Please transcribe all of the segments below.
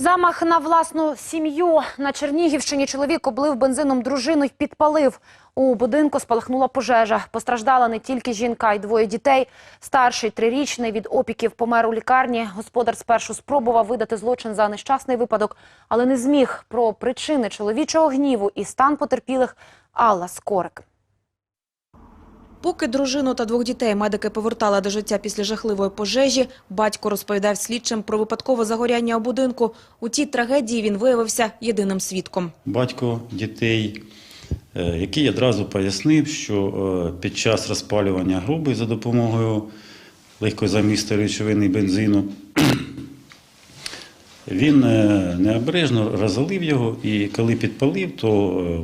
Замах на власну сім'ю на Чернігівщині чоловік облив бензином дружину й підпалив. У будинку спалахнула пожежа. Постраждала не тільки жінка, й двоє дітей. Старший трирічний від опіків помер у лікарні. Господар спершу спробував видати злочин за нещасний випадок, але не зміг. Про причини чоловічого гніву і стан потерпілих Алла Скорик. Поки дружину та двох дітей медики повертали до життя після жахливої пожежі, батько розповідав слідчим про випадкове загоряння у будинку. У тій трагедії він виявився єдиним свідком. батько дітей, е, який одразу пояснив, що е, під час розпалювання груби за допомогою легкозамістої речовини бензину він е, необережно розалив його, і коли підпалив, то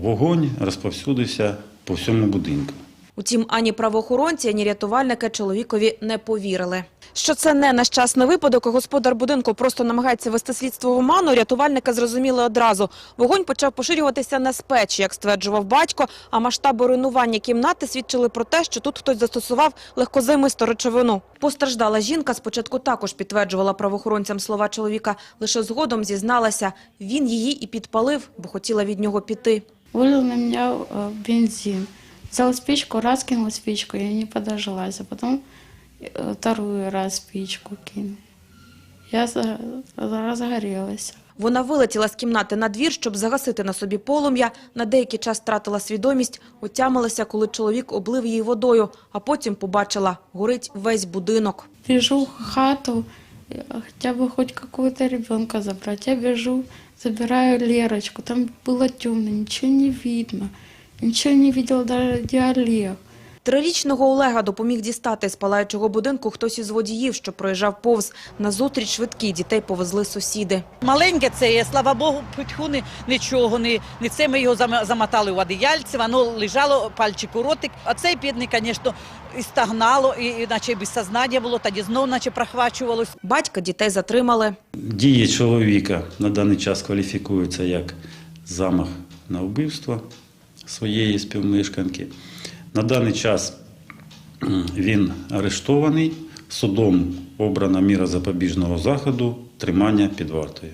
вогонь розповсюдився по всьому будинку. Утім, ані правоохоронці, ані рятувальники чоловікові не повірили. Що це не нещасний випадок, господар будинку просто намагається вести слідство в оману, рятувальники зрозуміли одразу. Вогонь почав поширюватися не з печі, як стверджував батько, а масштаби руйнування кімнати свідчили про те, що тут хтось застосував легкозимисту речовину. Постраждала жінка спочатку також підтверджувала правоохоронцям слова чоловіка, лише згодом зізналася, він її і підпалив, бо хотіла від нього піти. Вылил на меня э, бензин. Взял спичку, раз кинул спичку, я не подожилась. А потом э, вторую раз спичку кинул. Я за- разгорелась. Вона вилетіла з кімнати на двір, щоб загасити на собі полум'я. На деякий час втратила свідомість, отямилася, коли чоловік облив її водою, а потім побачила – горить весь будинок. Бежу в хату, э, хотя бы хоть какого-то ребенка забрать. Я бежу, забираю Лерочку. Там было темно, ничего не видно. Ничего не видел даже Олег. Трирічного Олега допоміг дістати з палаючого будинку хтось із водіїв, що проїжджав повз. Назустріч швидкі дітей повезли сусіди. Маленьке це є, слава Богу, путьху ні, нічого, не, не це ми його замотали в одіяльці, воно лежало, пальчик у ротик. А цей бідний, звісно, і стагнало, і, і наче без сознання було, тоді знов наче прохвачувалось. Батька дітей затримали. Дії чоловіка на даний час кваліфікуються як замах на вбивство своєї співмешканки. На даний час він арештований, судом обрана міра запобіжного заходу тримання під вартою.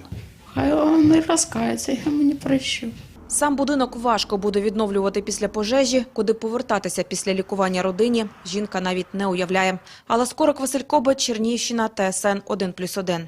А он и раскается, я ему не прощу. Сам будинок важко буде відновлювати після пожежі. Куди повертатися після лікування родині, жінка навіть не уявляє. Алла Скорик, Василь Кобець, Чернігівщина, ТСН 1+,1.